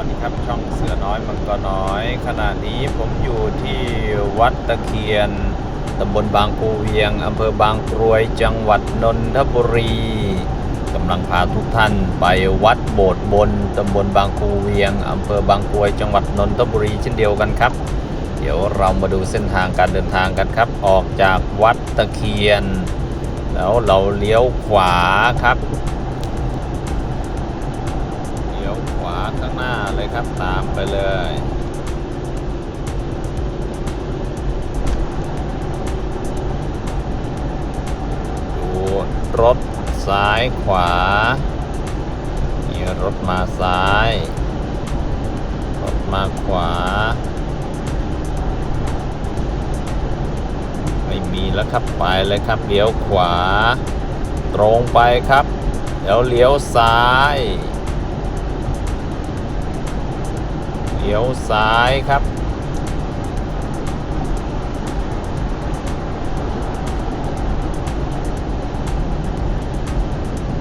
วัสดีครับ ช่องเสือน้อยมังกรน้อย ขณะนี้ผมอยู่ที่วัดตะเคียนตำบลบางปูเวียงอำเภอบางกรวยจังหวัดนนทบุรีกำลังพาทุกท่านไปวัดโบสถ์บนตำบลบางปูเวียงอำเภอบางกรวยจังหวัดนนทบุรีเช่นเดียวกันครับ เดี๋ยวเรามาดูเส้นทางการเดินทางกันครับ ออกจากวัดตะเคียน แล้วเราเลี้ยวขวาครับาข้างหน้าเลยครับตามไปเลยดูรถซ้ายขวามีรถมาซ้าย รถมาขวา ไม่มีแล้วครับไปเลยครับเลี้ยวขวา ตรงไปครับเดี๋ยวเลี้ยวซ้าย ลี้ยวซ้ายครับ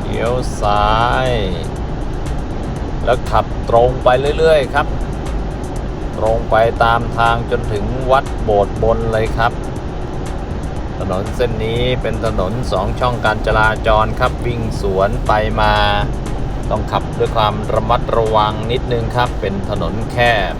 เลี้ยวซ้าย แล้วขับตรงไปเรื่อย ๆ ครับ ตรงไปตามทางจนถึงวัดโบสถ์บนเลยครับ ถนนเส้นนี้เป็นถนนสองช่องการจราจรครับวิ่งสวนไปมา ต้องขับด้วยความระมัดระวังนิดนึงครับ เป็นถนนแคบ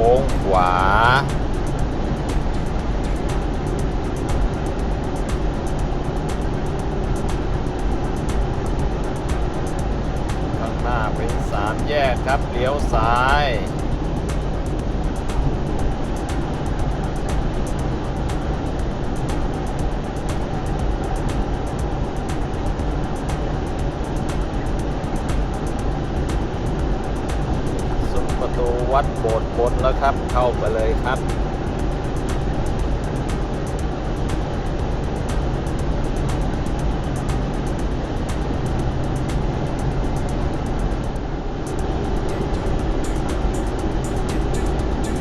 ค้งขวา ข้างหน้าเป็นสามแยกครับเลี้ยวซ้าย ประตูวัดโบสถ์บนแล้วครับ เข้าไปเลยครับ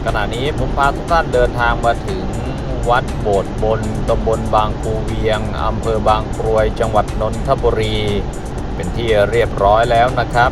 ขณะนี้ผมพาทุกท่านเดินทางมาถึงวัดโบสถ์บนตำบลบางปูเวียงอำเภอบางกรวยจังหวัดนนทบุรี เป็นที่เรียบร้อยแล้วนะครับ